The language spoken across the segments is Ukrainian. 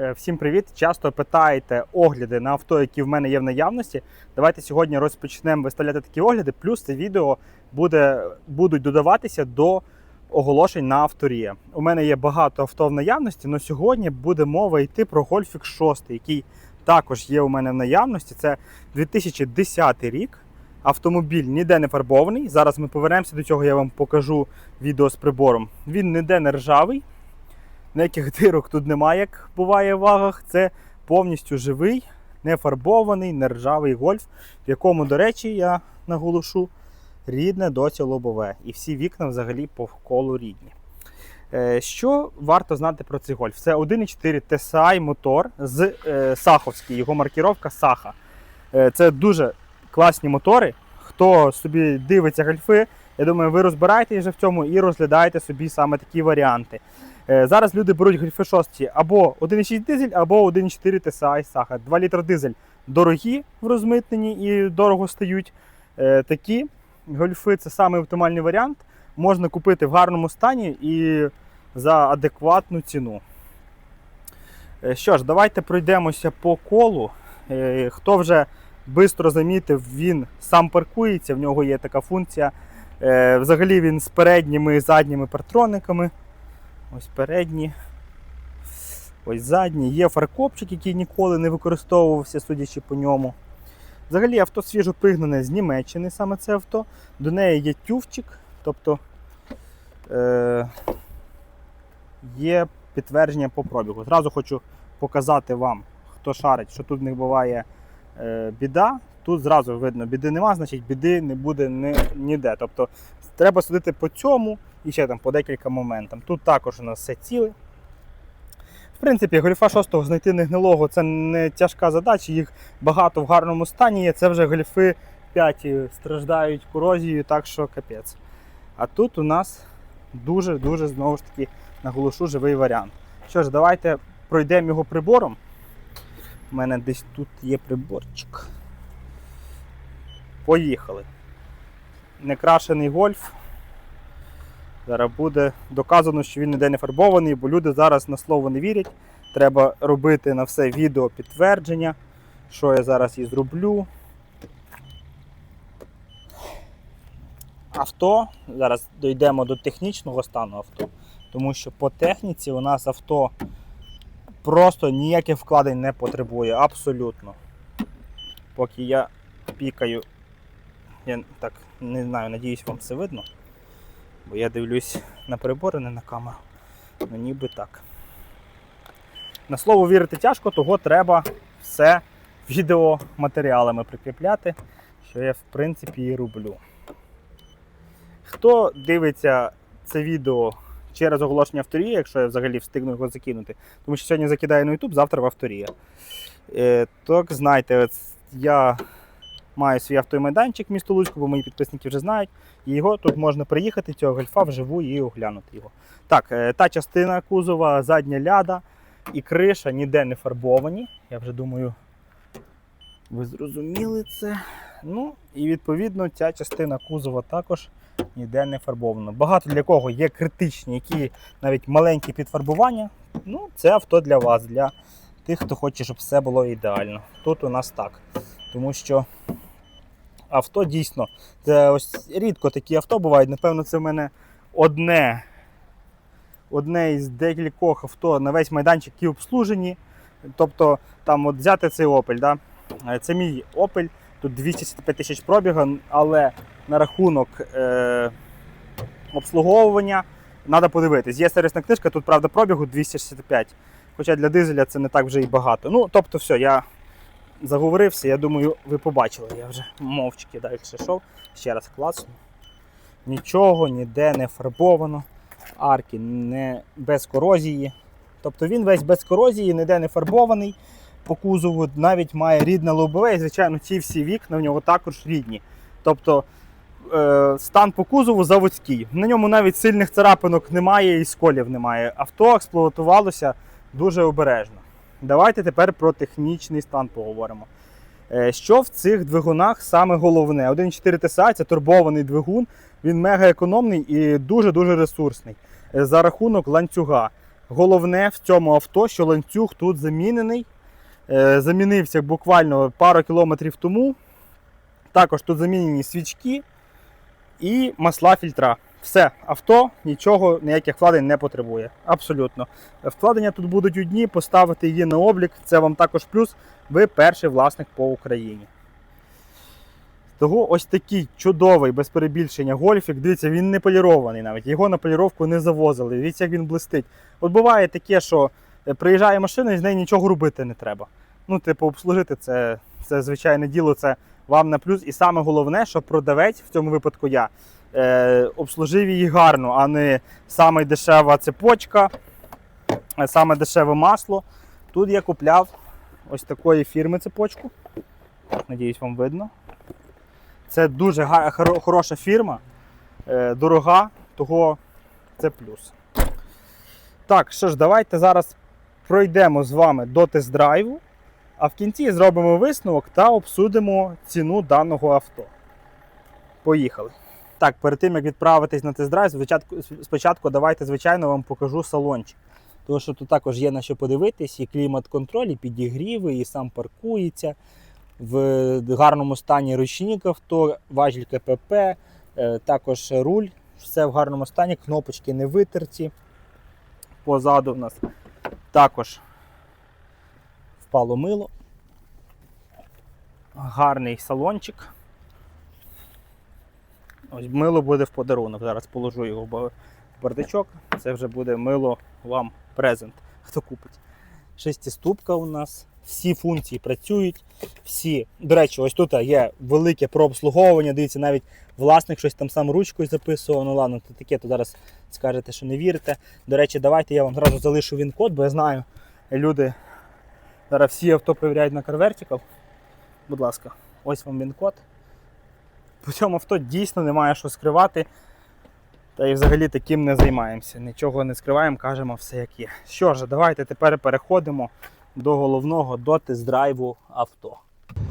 Е, Всім привіт! Часто питаєте огляди на авто, які в мене є в наявності. Давайте сьогодні розпочнемо виставляти такі огляди. Плюс це відео буде, будуть додаватися до оголошень на авторія. У мене є багато авто в наявності, але сьогодні буде мова йти про Golfix 6, який також є у мене в наявності. Це 2010 рік. Автомобіль ніде не фарбований. Зараз ми повернемося до цього, я вам покажу відео з прибором. Він ніде не ржавий. Ніяких дирок тут немає, як буває в вагах. Це повністю живий, не фарбований, не ржавий гольф, в якому, до речі, я наголошу, рідне досі лобове. І всі вікна взагалі по колу рідні. Е, Що варто знати про цей гольф? Це 1,4 TSI мотор з е, Саховський, його маркіровка Саха. Е, Це дуже класні мотори. Хто собі дивиться гольфи, я думаю, ви розбираєтесь вже в цьому і розглядаєте собі саме такі варіанти. Е, Зараз люди беруть гольфи 6 або 1,6 дизель, або 1,4 TSI Саха. 2 літра дизель дорогі в розмитненні і дорого стають. Е, Такі гольфи це саме оптимальний варіант. Можна купити в гарному стані і за адекватну ціну. Е, Що ж, давайте пройдемося по колу. Хто вже швидко замітив, він сам паркується, в нього є така функція. Взагалі він з передніми і задніми партрониками. Ось передні. Ось задні. Є фаркопчик, який ніколи не використовувався, судячи по ньому. Взагалі авто свіжо пригнане з Німеччини, саме це авто. До неї є тювчик, тобто е, є підтвердження по пробігу. Зразу хочу показати вам, хто шарить, що тут не буває е, біда. Тут зразу видно, біди нема, значить біди не буде ні, ніде. Тобто треба судити по цьому і ще там по декілька моментам. Тут також у нас все ціле. В принципі, гольфа 6 знайти негнилого це не тяжка задача, їх багато в гарному стані є. Це вже гольфи 5 страждають корозією, так що капець. А тут у нас дуже-дуже знову ж таки наголошу живий варіант. Що ж, давайте пройдемо його прибором. У мене десь тут є приборчик. Поїхали. Некрашений гольф. Зараз буде доказано, що він ніде не фарбований, бо люди зараз на слово не вірять. Треба робити на все відео підтвердження, що я зараз і зроблю. Авто, зараз дійдемо до технічного стану авто, тому що по техніці у нас авто просто ніяких вкладень не потребує, абсолютно. Поки я пікаю, я так не знаю, надіюсь, вам це видно. Бо я дивлюсь на прибори, не на камеру. Ну ніби так. На слово вірити тяжко, того треба все відеоматеріалами прикріпляти, що я в принципі і роблю. Хто дивиться це відео через оголошення авторія, якщо я взагалі встигну його закинути, тому що сьогодні закидаю на YouTube, завтра в авторія. Е, так знайте, я маю свій автомайданчик місто Луцьку, бо мої підписники вже знають. І його тут можна приїхати, цього гольфа вживу і оглянути його. Так, е, та частина кузова, задня ляда і криша ніде не фарбовані. Я вже думаю, ви зрозуміли це. Ну, і відповідно ця частина кузова також ніде не фарбована. Багато для кого є критичні, які навіть маленькі підфарбування. Ну, це авто для вас, для тих, хто хоче, щоб все було ідеально. Тут у нас так. Тому що авто дійсно, це ось рідко такі авто бувають. Напевно, це в мене одне, одне із декількох авто на весь майданчик, які обслужені. Тобто, там от взяти цей Opel, да? Е, це мій Opel, тут 275 тисяч пробіга, але на рахунок е, обслуговування треба подивитись. Є сервісна книжка, тут правда пробігу 265. Хоча для дизеля це не так вже і багато. Ну, тобто, все, я заговорився, я думаю, ви побачили. Я вже мовчки далі йшов. Ще раз клацну. Нічого ніде не фарбовано. Арки не без корозії. Тобто він весь без корозії, ніде не фарбований по кузову, навіть має рідне лобове, і, звичайно, ці всі вікна в нього також рідні. Тобто е, стан по кузову заводський. На ньому навіть сильних царапинок немає і сколів немає. Авто експлуатувалося дуже обережно. Давайте тепер про технічний стан поговоримо. Е, Що в цих двигунах саме головне? 1.4 TSI це турбований двигун, він мега економний і дуже-дуже ресурсний е, за рахунок ланцюга. головне в цьому авто, що ланцюг тут замінений. Е, Замінився буквально пару кілометрів тому. Також тут замінені свічки і масла фільтра. Все, авто нічого, ніяких вкладень не потребує. Абсолютно. Вкладення тут будуть одні, поставити її на облік. Це вам також плюс. Ви перший власник по Україні. Того ось такий чудовий, без перебільшення гольфік. Дивіться, він не полірований навіть. Його на поліровку не завозили. Дивіться, як він блистить. От буває таке, що е, приїжджає машина і з неї нічого робити не треба. Ну, типу, обслужити це, це звичайне діло, це вам на плюс. І саме головне, що продавець, в цьому випадку я, е, обслужив її гарно, а не саме дешева цепочка, е, саме дешеве масло. Тут я купляв ось такої фірми цепочку. Надіюсь, вам видно. Це дуже хороша фірма, е, дорога, того це плюс. Так, що ж, давайте зараз пройдемо з вами до тест-драйву, а в кінці зробимо висновок та обсудимо ціну даного авто. Поїхали. Так, перед тим як відправитись на тест-драйв, спочатку, давайте, звичайно, вам покажу салончик. Тому що тут також є на що подивитись, і клімат-контроль, і підігріви, і сам паркується в гарному стані ручник авто, важіль КПП, е, також руль, все в гарному стані, кнопочки не витерті. Позаду в нас також впало мило. Гарний салончик. Ось мило буде в подарунок. Зараз положу його в бардачок. Це вже буде мило вам презент. Хто купить? Шестиступка у нас. Всі функції працюють. Всі. До речі, ось тут є велике прообслуговування. Дивіться, навіть власник щось там сам ручкою записував. Ну ладно, то таке, то зараз скажете, що не вірите. До речі, давайте я вам зразу залишу він-код, бо я знаю, люди зараз всі авто перевіряють на CarVertical. Будь ласка, ось вам він-код. По цьому авто дійсно немає що скривати. Та і взагалі таким не займаємося. Нічого не скриваємо, кажемо все як є. Що ж, давайте тепер переходимо до головного до тест-драйву авто.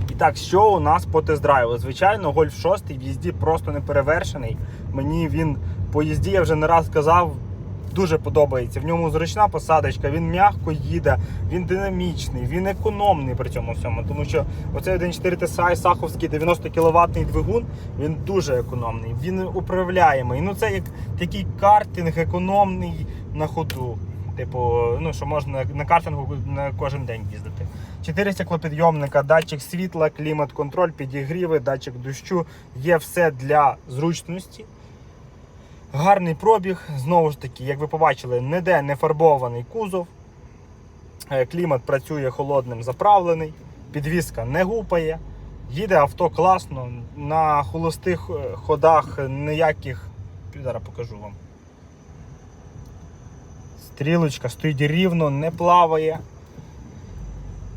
І так, що у нас по тест-драйву? Звичайно, Golf 6 в їзді просто не перевершений. Мені він по їзді, я вже не раз казав, дуже подобається. В ньому зручна посадочка, він м'яко їде, він динамічний, він економний при цьому всьому. Тому що оцей 1.4 TSI Саховський 90 кВт двигун, він дуже економний, він управляємий. Ну це як такий картинг економний на ходу. Типу, ну що можна на картингу на кожен день їздити. Чотири стеклопідйомника, датчик світла, клімат-контроль, підігріви, датчик дощу. Є все для зручності. Гарний пробіг. Знову ж таки, як ви побачили, ніде не фарбований кузов. Е, Клімат працює холодним, заправлений, підвізка не гупає. Їде авто класно. На холостих е, ходах ніяких. Зараз покажу вам. Стрілочка стоїть рівно, не плаває.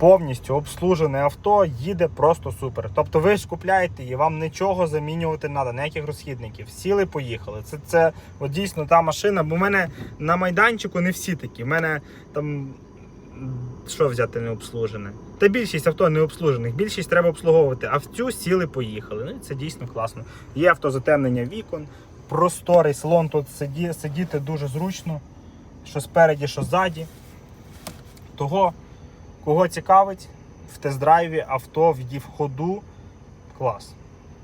Повністю обслужене авто їде просто супер. Тобто ви ж купляєте і вам нічого замінювати не треба, ніяких розхідників. Сіли, поїхали. Це, це от дійсно та машина, бо в мене на майданчику не всі такі. У мене там що взяти не обслужене? Та більшість авто не обслужених, більшість треба обслуговувати, а в цю сіли, поїхали. Ну, це дійсно класно. Є автозатемнення вікон, просторий салон тут сиді, сидіти дуже зручно, що спереді, що ззаді. Того. Кого цікавить в тест-драйві авто в ходу клас.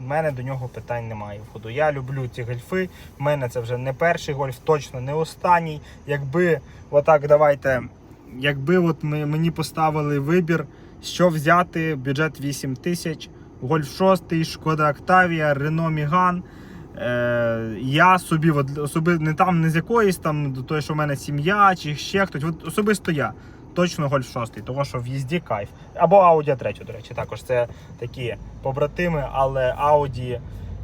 У мене до нього питань немає в ходу. Я люблю ці гольфи. У мене це вже не перший гольф, точно не останній. Якби отак, давайте. Якби от ми, мені поставили вибір, що взяти, бюджет 8 тисяч, Гольф 6, Шкода Октавія, Рено Міган. Е, я собі, от, особи, не там, не з якоїсь там, до того, що в мене сім'я чи ще хтось. От особисто я точно Гольф 6, тому що в їзді кайф. Або Audi 3, до речі, також це такі побратими, але Audi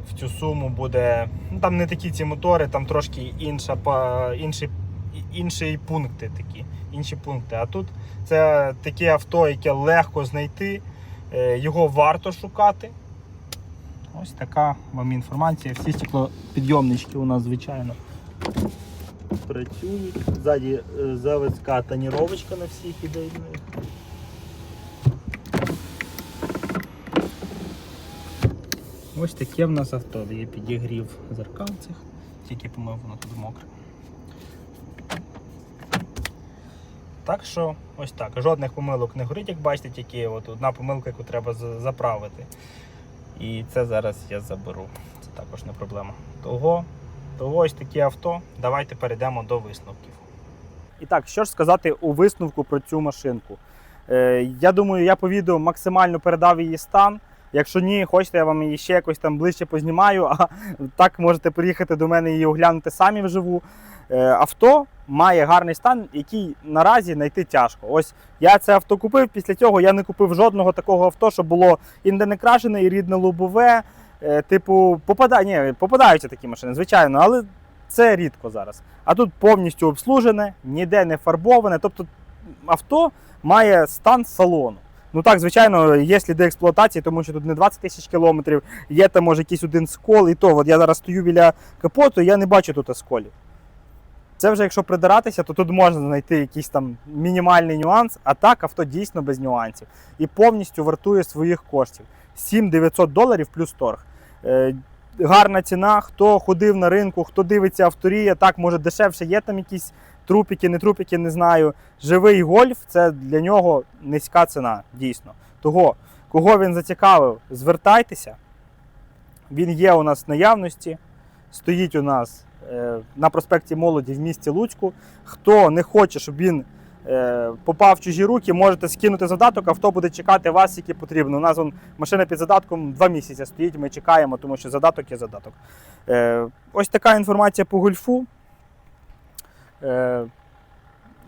в цю суму буде. Ну там не такі ці мотори, там трошки інша, інші, інші пункти такі. Інші пункти. А тут це таке авто, яке легко знайти, е, його варто шукати. Ось така вам інформація. Всі стеклопідйомнички у нас, звичайно, працюють. Ззаді е, заводська тоніровочка на всіх іде. Ось таке в нас авто, є підігрів зеркал цих, тільки помив воно тут мокре. Так що ось так. Жодних помилок не горить, як бачите, тільки от одна помилка, яку треба заправити. І це зараз я заберу. Це також не проблема. Того, того ось такі авто. Давайте перейдемо до висновків. І так, що ж сказати у висновку про цю машинку? Е, я думаю, я по відео максимально передав її стан. Якщо ні, хочете, я вам її ще якось там ближче познімаю, а так можете приїхати до мене і оглянути самі вживу. Е, авто має гарний стан, який наразі знайти тяжко. Ось я це авто купив. Після цього я не купив жодного такого авто, що було інде не крашене, і рідне лобове. Е, Типу, попадає, ні, попадаються такі машини, звичайно, але це рідко зараз. А тут повністю обслужене, ніде не фарбоване. Тобто авто має стан салону. Ну так, звичайно, є сліди експлуатації, тому що тут не 20 тисяч кілометрів, є там може якийсь один скол, і то от я зараз стою біля капоту, і я не бачу тут сколів. Це вже якщо придиратися, то тут можна знайти якийсь там мінімальний нюанс, а так авто дійсно без нюансів. І повністю вартує своїх коштів. 7900 доларів плюс торг. Е, гарна ціна. Хто ходив на ринку, хто дивиться авторія, так може дешевше, є там якісь трупіки, не трупіки, не знаю. Живий гольф це для нього низька ціна, дійсно. Того, кого він зацікавив, звертайтеся. Він є у нас в наявності, стоїть у нас е, на проспекті Молоді в місті Луцьку. Хто не хоче, щоб він попав в чужі руки, можете скинути задаток, авто буде чекати вас, які потрібно. У нас вон, машина під задатком два місяці стоїть, ми чекаємо, тому що задаток є задаток. Е, ось така інформація по гольфу. Е,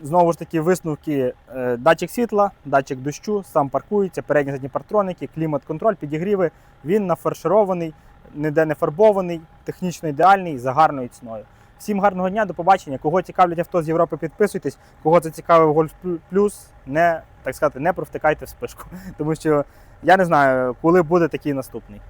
Знову ж таки, висновки: е, датчик світла, датчик дощу, сам паркується, передні задні партроники, клімат-контроль, підігріви. Він нафарширований, ніде не фарбований, технічно ідеальний, за гарною ціною. Всім гарного дня, до побачення. Кого цікавлять авто з Європи, підписуйтесь. Кого зацікавив Гольф Плюс, не так сказати, не провтикайте в спишку. Тому що я не знаю, коли буде такий наступний.